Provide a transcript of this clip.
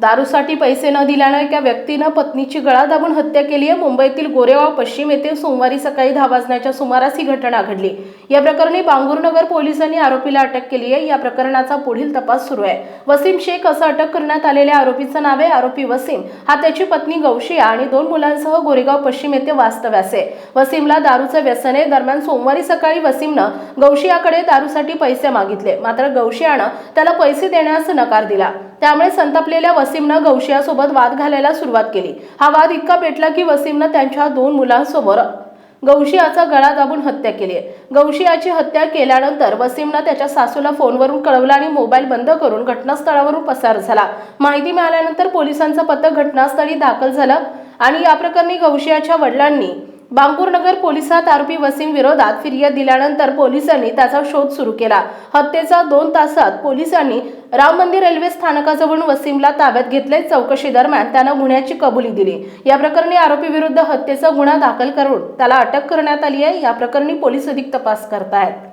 दारूसाठी पैसे न दिल्यानं एका व्यक्तीनं पत्नीची गळा दाबून हत्या केली आहे. मुंबईतील गोरेगाव पश्चिम येथे सोमवारी सकाळी दहा वाजण्याच्या सुमारास ही घटना घडली. या प्रकरणी बांगूरनगर पोलिसांनी आरोपीला अटक केली आहे. या प्रकरणाचा पुढील तपास सुरू आहे. वसीम शेख असं अटक करण्यात आलेल्या आरोपीचं नाव आहे आरोपी वसीम. हा त्याची पत्नी गौशिया आणि दोन मुलांसह गोरेगाव पश्चिम येथे वास्तव्यास आहे. वसीमला दारूचं व्यसन आहे. दरम्यान सोमवारी सकाळी वसीमनं गौशियाकडे दारूसाठी पैसे मागितले. मात्र गौशियानं त्याला पैसे देण्यास नकार दिला. त्यामुळे संतापलेल्या वसीमनं गौशियासोबत वाद घालायला सुरुवात केली. हा वाद इतका पेटला की वसीमनं त्यांच्या दोन मुलांसोबत गौशियाचा गळा दाबून हत्या केली आहे. गौशियाची हत्या केल्यानंतर वसीमनं त्याच्या सासूला फोनवरून कळवलं आणि मोबाईल बंद करून घटनास्थळावरून पसार झाला. माहिती मिळाल्यानंतर पोलिसांचं पथक घटनास्थळी दाखल झालं आणि या प्रकरणी गौशियाच्या वडिलांनी बांगूरनगर पोलिसात आरोपी वसीम विरोधात फिर्याद दिल्यानंतर पोलिसांनी त्याचा शोध सुरू केला. हत्येचा दोन तासात पोलिसांनी राम मंदिर रेल्वे स्थानकाजवळून वसीमला ताब्यात घेतले चौकशी दरम्यान त्यानं गुन्ह्याची कबुली दिली. या प्रकरणी आरोपी विरुद्ध हत्येचा गुन्हा दाखल करून त्याला अटक करण्यात आली आहे. या प्रकरणी पोलीस अधिक तपास करतायत.